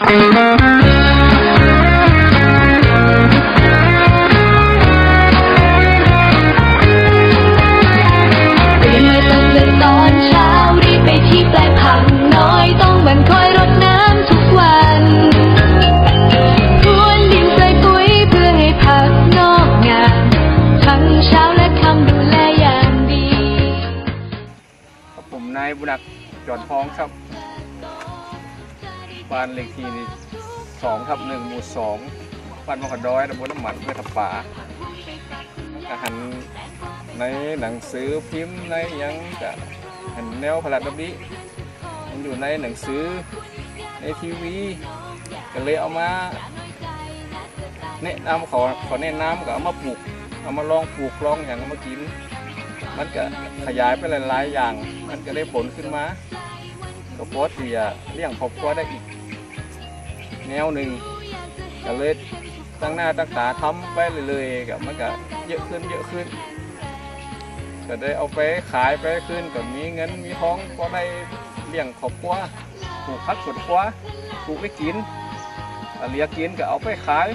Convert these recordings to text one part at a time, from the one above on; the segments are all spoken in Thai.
ผักน้อยต้องมันคอยรดน้ำทุกวันพวนดินใส่ปุ๋ยเพื่อให้ผักงอกงามทั้งเช้าและค่ำดูแลอย่างดีครับผมนายบุนักจอนทองครับ บ้านเลขที่นี่สองทับหนึ่งหมู่สองบ้านมะขดอยตำบลน้ำหมันเพื่อทับป่าอาหารในหนังสือพิมพ์ในยังจะเห็นแนวผลัดแบบนี้มันอยู่ในหนังสือในทีวีก็เลยเอามาแนะนำขอขอแนะนำก็เอามาปลูกเอามาลองปลูกลองอย่างเอามากิน มันก็ขยายไปหลายๆอย่าง มันก็ได้ผลขึ้นมาก็พสต์ที่จะเลี้ยงครอบครัวได้อีก แนวหนึ่งก็เลยตั้งหน้าตั้งตาทำไปเรื่อยๆกับมันก็เยอะขึ้นเยอะขึ้นก็ได้เอาไปขายไปขึ้นก็มีเงินมีท้องก็ได้เลี้ยงครอบครัวปลูกพักสวนครัวปลูกไปกินเหลียกินก็เอาไปขาย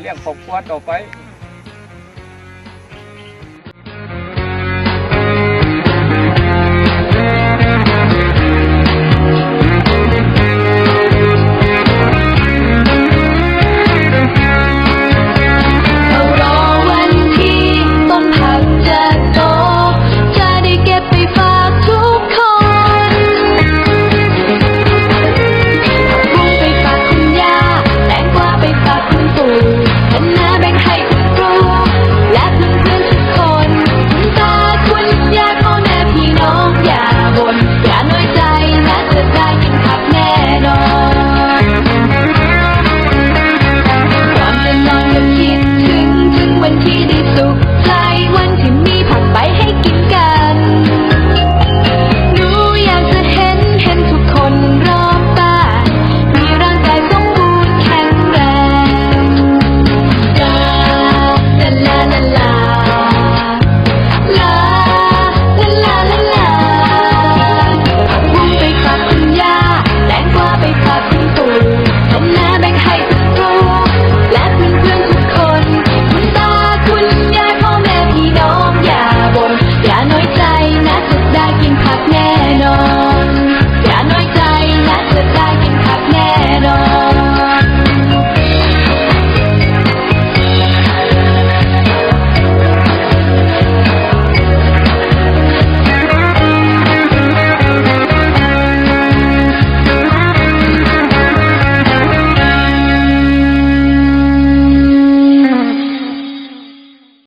เลี้ยงครอบครัวต่อไป bol